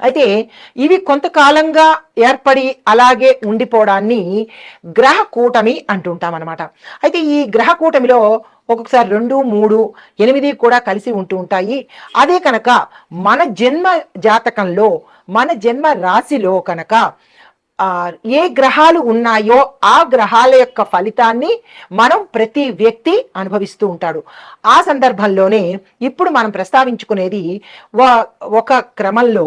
అయితే ఇవి కొంతకాలంగా ఏర్పడి అలాగే ఉండిపోవడాన్ని గ్రహ కూటమి అంటుంటాం అనమాట అయితే ఈ గ్రహ కూటమిలో ఒక్కొక్కసారి రెండు మూడు ఎనిమిది కూడా కలిసి ఉంటూ ఉంటాయి. అదే కనుక మన జన్మ జాతకంలో మన జన్మ రాశిలో కనుక ఏ గ్రహాలు ఉన్నాయో ఆ గ్రహాల యొక్క ఫలితాన్ని మనం ప్రతి వ్యక్తి అనుభవిస్తూ ఉంటాడు. ఆ సందర్భంలోనే ఇప్పుడు మనం ప్రస్తావించుకునేది ఒక క్రమంలో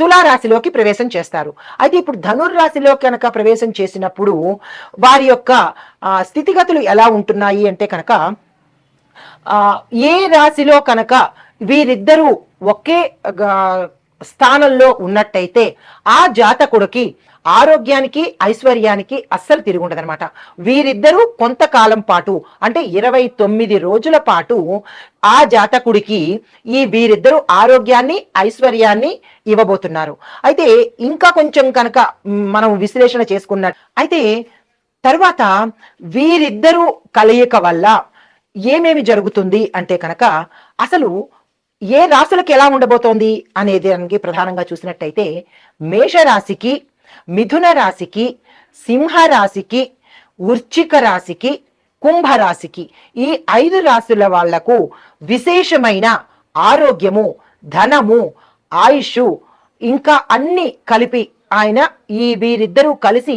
తులారాశిలోకి ప్రవేశం చేస్తారు. అయితే ఇప్పుడు ధనుర్రాశిలో కనుక ప్రవేశం చేసినప్పుడు వారి యొక్క స్థితిగతులు ఎలా ఉంటున్నాయి అంటే కనుక ఏ రాశిలో కనుక వీరిద్దరూ ఒకే స్థానంలో ఉన్నట్టయితే ఆ జాతకుడికి ఆరోగ్యానికి ఐశ్వర్యానికి అస్సలు తిరుగుండదనమాట వీరిద్దరూ కొంతకాలం పాటు అంటే ఇరవై తొమ్మిది రోజుల పాటు ఆ జాతకుడికి ఈ వీరిద్దరూ ఆరోగ్యాన్ని ఐశ్వర్యాన్ని ఇవ్వబోతున్నారు. అయితే ఇంకా కొంచెం కనుక మనం విశ్లేషణ చేసుకున్నట్టు అయితే తర్వాత వీరిద్దరూ కలయిక వల్ల ఏమేమి జరుగుతుంది అంటే కనుక అసలు ఏ రాశులకు ఎలా ఉండబోతోంది అనేది ప్రధానంగా చూసినట్టయితే మేషరాశికి మిథున రాశికి సింహ రాశికి వృశ్చిక రాశికి కుంభరాశికి ఈ ఐదు రాశుల వాళ్ళకు విశేషమైన ఆరోగ్యము ధనము ఆయుష్ ఇంకా అన్ని కలిపి ఆయన ఈ వీరిద్దరూ కలిసి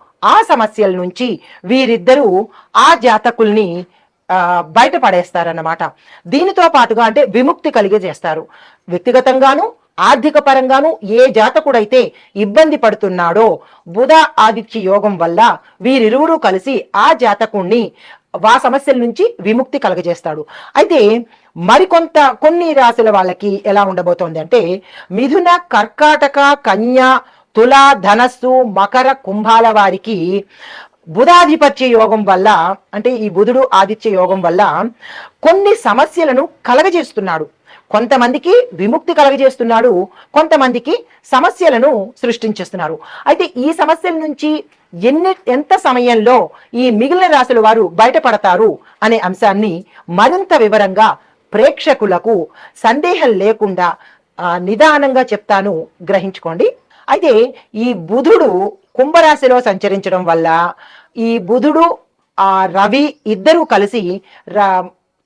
ఆ సమస్యల నుంచి వీరిద్దరూ ఆ జాతకుల్ని బయటపడేస్తారన్నమాట. దీనితో పాటుగా అంటే విముక్తి కలిగజేస్తారు. వ్యక్తిగతంగాను ఆర్థిక పరంగాను ఏ జాతకుడైతే ఇబ్బంది పడుతున్నాడో బుధ ఆదిత్య యోగం వల్ల వీరిరువురు కలిసి ఆ జాతకుణ్ణి ఆ సమస్యల నుంచి విముక్తి కలగజేస్తాడు. అయితే మరికొంత కొన్ని రాశుల వాళ్ళకి ఎలా ఉండబోతోంది అంటే మిథున కర్కాటక కన్య తుల ధనస్సు మకర కుంభాల వారికి బుధాధిపత్య యోగం వల్ల అంటే ఈ బుధుడు ఆదిత్య యోగం వల్ల కొన్ని సమస్యలను కలగజేస్తున్నాడు. కొంతమందికి విముక్తి కలగజేస్తున్నాడు కొంతమందికి సమస్యలను సృష్టించేస్తున్నారు. అయితే ఈ సమస్యల నుంచి ఎన్ని ఎంత సమయంలో ఈ మిగిలిన రాశుల వారు బయటపడతారు అనే అంశాన్ని మరింత వివరంగా ప్రేక్షకులకు సందేహం లేకుండా నిదానంగా చెప్తాను. గ్రహించుకోండి. అయితే ఈ బుధుడు కుంభరాశిలో సంచరించడం వల్ల ఈ బుధుడు ఆ రవి ఇద్దరూ కలిసి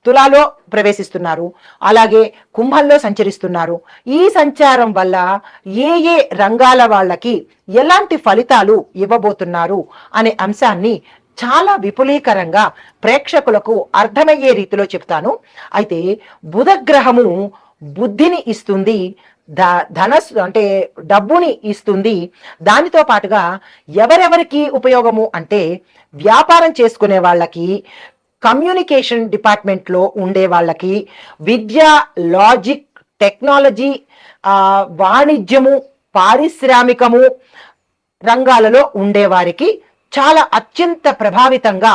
తులాలో ప్రవేశిస్తున్నారు. అలాగే కుంభంలో సంచరిస్తున్నారు. ఈ సంచారం వల్ల ఏ ఏ రంగాల వాళ్ళకి ఎలాంటి ఫలితాలు ఇవ్వబోతున్నారు అనే అంశాన్ని చాలా విపులీకరంగా ప్రేక్షకులకు అర్థమయ్యే రీతిలో చెప్తాను. అయితే బుధగ్రహము బుద్ధిని ఇస్తుంది ధ ధనస్సు అంటే డబ్బుని ఇస్తుంది. దానితో పాటుగా ఎవరెవరికి ఉపయోగము అంటే వ్యాపారం చేసుకునే వాళ్ళకి కమ్యూనికేషన్ డిపార్ట్మెంట్లో ఉండే వాళ్ళకి విద్య లాజిక్ టెక్నాలజీ వాణిజ్యము పారిశ్రామికము రంగాలలో ఉండేవారికి చాలా అత్యంత ప్రభావితంగా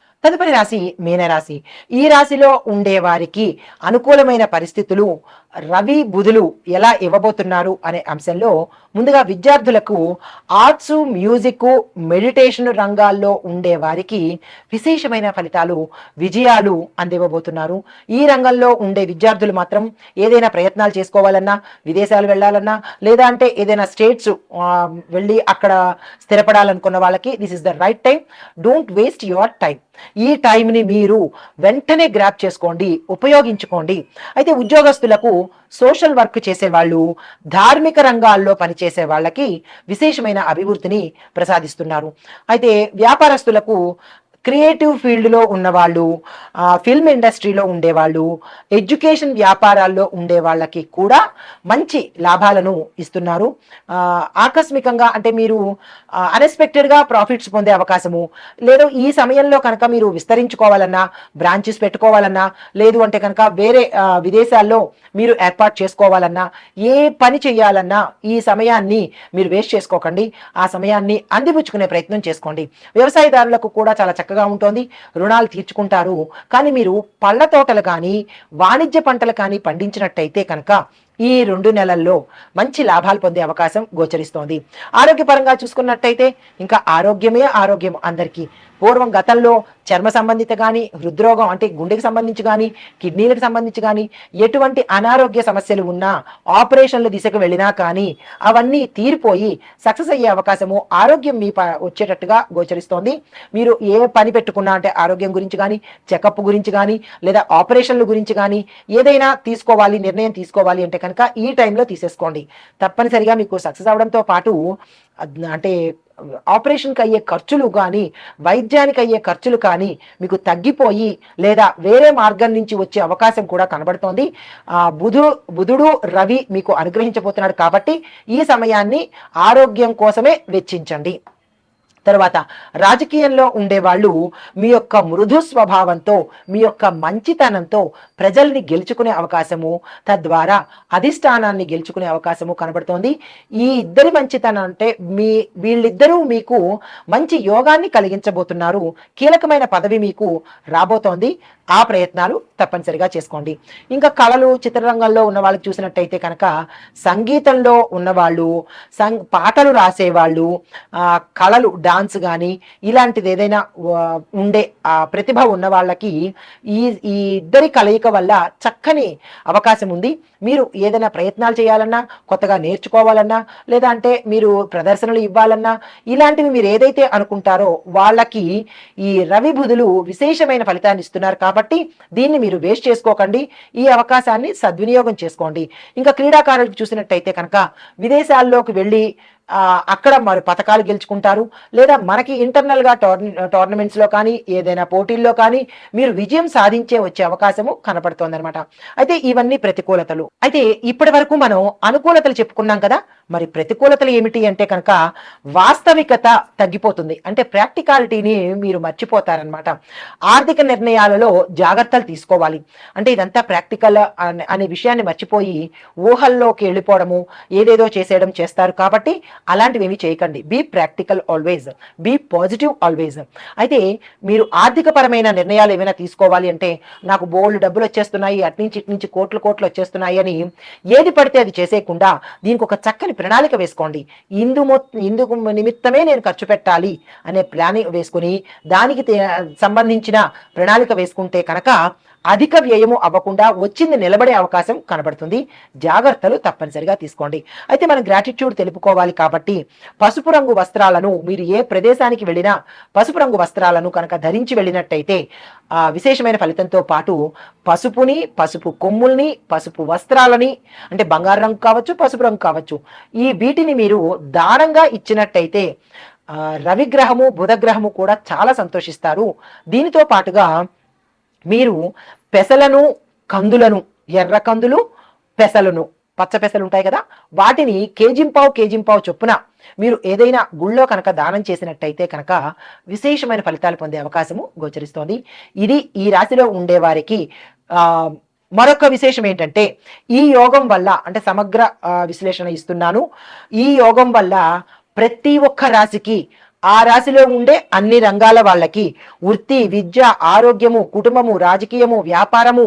తదుపరి రాశి మీనరాశి. ఈ రాశిలో ఉండే వారికి అనుకూలమైన పరిస్థితులు రవి బుధులు ఎలా ఇవ్వబోతున్నారు అనే అంశంలో ముందుగా విద్యార్థులకు ఆర్ట్స్ మ్యూజిక్ మెడిటేషన్ రంగాల్లో ఉండే వారికి విశేషమైన ఫలితాలు విజయాలు అందివ్వబోతున్నారు. ఈ రంగంలో ఉండే విద్యార్థులు మాత్రం ఏదైనా ప్రయత్నాలు చేసుకోవాలన్నా విదేశాలు వెళ్ళాలన్నా లేదా అంటే ఏదైనా స్టేట్స్ వెళ్ళి అక్కడ స్థిరపడాలనుకున్న వాళ్ళకి this is the right time don't waste your time ఈ టైంని మీరు వెంటనే గ్రాప్ చేసుకోండి ఉపయోగించుకోండి. అయితే ఉద్యోగస్తులకు సోషల్ వర్క్ చేసే వాళ్ళు ధార్మిక రంగాల్లో పనిచేసే వాళ్ళకి విశేషమైన అభివృద్ధిని ప్రసాదిస్తున్నారు. అయితే వ్యాపారస్తులకు క్రియేటివ్ ఫీల్డ్లో ఉన్నవాళ్ళు ఫిల్మ్ ఇండస్ట్రీలో ఉండేవాళ్ళు ఎడ్యుకేషన్ వ్యాపారాల్లో ఉండే వాళ్ళకి కూడా మంచి లాభాలను ఇస్తున్నారు. ఆకస్మికంగా అంటే మీరు అన్ఎక్స్పెక్టెడ్గా ప్రాఫిట్స్ పొందే అవకాశము లేదు ఈ సమయంలో కనుక మీరు విస్తరించుకోవాలన్నా బ్రాంచెస్ పెట్టుకోవాలన్నా లేదు అంటే కనుక వేరే విదేశాల్లో మీరు ఏర్పాటు చేసుకోవాలన్నా ఏ పని చేయాలన్నా ఈ సమయాన్ని మీరు వేస్ట్ చేసుకోకండి. ఆ సమయాన్ని అందిపుచ్చుకునే ప్రయత్నం చేసుకోండి. వ్యవసాయదారులకు కూడా చాలా చక్కగా ఉంటుంది. రుణాలు తీర్చుకుంటారు. కానీ మీరు పళ్ళ తోటలు కానీ వాణిజ్య పంటలు కానీ పండించినట్టయితే కనుక ఈ రెండు నెలల్లో మంచి లాభాలు పొందే అవకాశం గోచరిస్తోంది. ఆరోగ్యపరంగా చూసుకున్నట్టయితే ఇంకా ఆరోగ్యమే ఆరోగ్యం అందరికీ. పూర్వం గతంలో చర్మ సంబంధిత కానీ హృద్రోగం అంటే గుండెకి సంబంధించి కానీ కిడ్నీలకు సంబంధించి కానీ ఎటువంటి అనారోగ్య సమస్యలు ఉన్నా ఆపరేషన్ల దిశకు వెళ్ళినా కానీ అవన్నీ తీరిపోయి సక్సెస్ అయ్యే అవకాశము ఆరోగ్యం మీ ప- వచ్చేటట్టుగా గోచరిస్తోంది. మీరు ఏ పని పెట్టుకున్నా అంటే ఆరోగ్యం గురించి కానీ చెకప్ గురించి కానీ లేదా ఆపరేషన్ల గురించి కానీ ఏదైనా తీసుకోవాలి నిర్ణయం తీసుకోవాలి అంటే కనుక ఈ టైంలో తీసేసుకోండి. తప్పనిసరిగా మీకు సక్సెస్ అవడంతో పాటు అంటే ఆపరేషన్కి అయ్యే ఖర్చులు కానీ వైద్యానికి అయ్యే ఖర్చులు కానీ మీకు తగ్గిపోయి లేదా వేరే మార్గం నుంచి వచ్చే అవకాశం కూడా కనబడుతోంది. బుధుడు బుధుడు రవి మీకు అనుగ్రహించబోతున్నాడు కాబట్టి ఈ సమయాన్ని ఆరోగ్యం కోసమే వెచ్చించండి. తర్వాత రాజకీయంలో ఉండేవాళ్ళు మీ యొక్క మృదు స్వభావంతో మీ యొక్క మంచితనంతో ప్రజల్ని గెలుచుకునే అవకాశము తద్వారా అధిష్టానాన్ని గెలుచుకునే అవకాశము కనబడుతోంది. ఈ ఇద్దరి మంచితనం అంటే మీ వీళ్ళిద్దరూ మీకు మంచి యోగాన్ని కలిగించబోతున్నారు. కీలకమైన పదవి మీకు రాబోతోంది. ఆ ప్రయత్నాలు తప్పనిసరిగా చేసుకోండి. ఇంకా కళలు చిత్రరంగంలో ఉన్న వాళ్ళకి చూసినట్టయితే కనుక సంగీతంలో ఉన్నవాళ్ళు సం పాటలు రాసేవాళ్ళు కళలు డాన్స్ కానీ ఇలాంటిది ఏదైనా ఉండే ఆ ప్రతిభ ఉన్న వాళ్ళకి ఈ ఈ ఇద్దరి కలయిక వల్ల చక్కని అవకాశం ఉంది. మీరు ఏదైనా ప్రయత్నాలు చేయాలన్నా కొత్తగా నేర్చుకోవాలన్నా లేదా అంటే మీరు ప్రదర్శనలు ఇవ్వాలన్నా ఇలాంటివి మీరు ఏదైతే అనుకుంటారో వాళ్ళకి ఈ రవి బుధులు విశేషమైన ఫలితాన్ని ఇస్తున్నారు కాబట్టి దీన్ని మీరు వేస్ట్ చేసుకోకండి. ఈ అవకాశాన్ని సద్వినియోగం చేసుకోండి. ఇంకా క్రీడాకారులకు చూసినట్టయితే కనుక విదేశాల్లోకి వెళ్ళి అక్కడ మరి పథకాలు గెలుచుకుంటారు. లేదా మనకి ఇంటర్నల్గా టోర్న టోర్నమెంట్స్లో కానీ ఏదైనా పోటీల్లో కానీ మీరు విజయం సాధించే వచ్చే అవకాశము కనపడుతోందనమాట అయితే ఇవన్నీ ప్రతికూలతలు. అయితే ఇప్పటి వరకు మనం అనుకూలతలు చెప్పుకున్నాం కదా మరి ప్రతికూలతలు ఏమిటి అంటే కనుక వాస్తవికత తగ్గిపోతుంది. అంటే ప్రాక్టికాలిటీని మీరు మర్చిపోతారనమాట ఆర్థిక నిర్ణయాలలో జాగ్రత్తలు తీసుకోవాలి. అంటే ఇదంతా ప్రాక్టికల్ అనే- అనే విషయాన్ని మర్చిపోయి ఊహల్లోకి వెళ్ళిపోవడము ఏదేదో చేసేయడం చేస్తారు కాబట్టి అలాంటివి ఏమి చేయకండి. Be practical always be positive always అయితే మీరు ఆర్థిక పరమైన నిర్ణయాలు ఏమైనా తీసుకోవాలి అంటే నాకు బోల్డ్ డబ్బులు వచ్చేస్తున్నాయి అట్నుంచి ఇటు నుంచి కోట్లు కోట్లు వచ్చేస్తున్నాయి అని ఏది పడితే అది చేసేయకుండా దీనికి ఒక చక్కని ప్రణాళిక వేసుకోండి. ఇందు ఇందుకు నిమిత్తమే నేను ఖర్చు పెట్టాలి అనే ప్లానింగ్ వేసుకుని దానికి తే- సంబంధించిన ప్రణాళిక వేసుకుంటే కనుక అధిక వ్యయము అవ్వకుండా వచ్చింది నిలబడే అవకాశం కనబడుతుంది. జాగ్రత్తలు తప్పనిసరిగా తీసుకోండి. అయితే మనం గ్రాటిట్యూడ్ తెలుపుకోవాలి కాబట్టి పసుపు రంగు వస్త్రాలను మీరు ఏ ప్రదేశానికి వెళ్ళినా పసుపు రంగు వస్త్రాలను కనుక ధరించి వెళ్ళినట్టయితే ఆ విశేషమైన ఫలితంతో పాటు పసుపుని పసుపు కొమ్ముల్ని పసుపు వస్త్రాలని అంటే బంగారు రంగు కావచ్చు పసుపు రంగు కావచ్చు ఈ వీటిని మీరు దానంగా ఇచ్చినట్టయితే రవిగ్రహము బుధగ్రహము కూడా చాలా సంతోషిస్తారు. దీనితో పాటుగా మీరు పెసలను కందులను ఎర్ర కందులు పెసలను పచ్చ పెసలు ఉంటాయి కదా వాటిని కేజింపావు కేజింపావు చొప్పున మీరు ఏదైనా గుళ్ళో కనుక దానం చేసినట్టయితే కనుక విశేషమైన ఫలితాలు పొందే అవకాశము గోచరిస్తోంది. ఇది ఈ రాశిలో ఉండే వారికి ఆ మరొక విశేషం ఏంటంటే ఈ యోగం వల్ల అంటే సమగ్ర విశ్లేషణ ఇస్తున్నాను. ఈ యోగం వల్ల ప్రతి ఒక్క రాశికి ఆ రాశిలో ఉండే అన్ని రంగాల వాళ్ళకి వృత్తి విద్య ఆరోగ్యము కుటుంబము రాజకీయము వ్యాపారము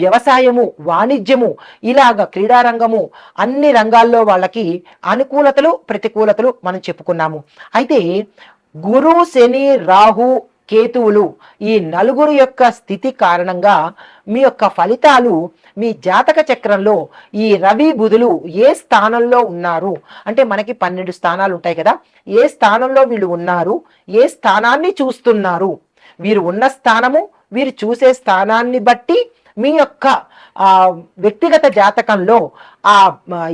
వ్యవసాయము వాణిజ్యము ఇలాగ క్రీడారంగము అన్ని రంగాల్లో వాళ్ళకి అనుకూలతలు ప్రతికూలతలు మనం చెప్పుకున్నాము. అయితే గురు శని రాహు కేతువులు ఈ నలుగురు యొక్క స్థితి కారణంగా మీ యొక్క ఫలితాలు మీ జాతక చక్రంలో ఈ రవి బుధులు ఏ స్థానంలో ఉన్నారు? అంటే మనకి పన్నెండు స్థానాలు ఉంటాయి కదా. ఏ స్థానంలో వీళ్ళు ఉన్నారు? ఏ స్థానాన్ని చూస్తున్నారు? వీరు ఉన్న స్థానము వీరు చూసే స్థానాన్ని బట్టి మీ యొక్క వ్యక్తిగత జాతకంలో ఆ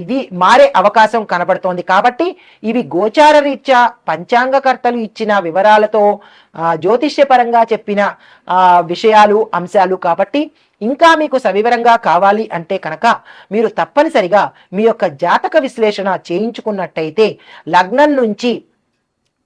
ఇది మారే అవకాశం కనబడుతోంది. కాబట్టి ఇవి గోచార రీత్యా పంచాంగకర్తలు ఇచ్చిన వివరాలతో జ్యోతిష్యపరంగా చెప్పిన ఆ, విషయాలు అంశాలు కాబట్టి ఇంకా మీకు సవివరంగా కావాలి అంటే కనుక మీరు తప్పనిసరిగా మీ యొక్క జాతక విశ్లేషణ చేయించుకున్నట్టయితే లగ్నం నుంచి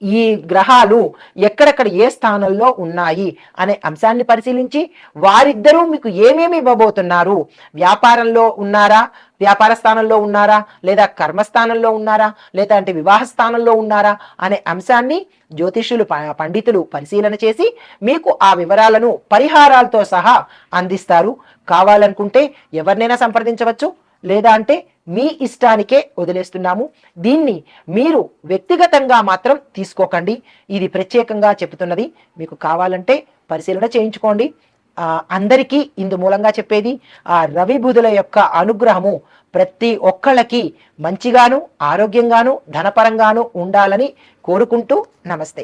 ఈ గ్రహాలు ఎక్కడెక్కడ ఏ స్థానంలో ఉన్నాయి అనే అంశాన్ని పరిశీలించి వారిద్దరూ మీకు ఏమేమి ఇవ్వబోతున్నారు? వ్యాపారంలో ఉన్నారా? వ్యాపార స్థానంలో ఉన్నారా? లేదా కర్మస్థానంలో ఉన్నారా? లేదా అంటే వివాహ స్థానంలో ఉన్నారా? అనే అంశాన్ని జ్యోతిష్యులు ప- పండితులు పరిశీలన చేసి మీకు ఆ వివరాలను పరిహారాలతో సహా అందిస్తారు. కావాలనుకుంటే ఎవరినైనా సంప్రదించవచ్చు. లేదా అంటే మీ ఇష్టానికే వదిలేస్తున్నాము. దీన్ని మీరు వ్యక్తిగతంగా మాత్రం తీసుకోకండి. ఇది ప్రత్యేకంగా చెబుతున్నది. మీకు కావాలంటే పరిశీలన చేయించుకోండి. అందరికీ ఇందు మూలంగా చెప్పేది ఆ రవి బుధుల యొక్క అనుగ్రహము ప్రతి ఒక్కళ్ళకి మంచిగాను ఆరోగ్యంగాను ధనపరంగాను ఉండాలని కోరుకుంటూ నమస్తే.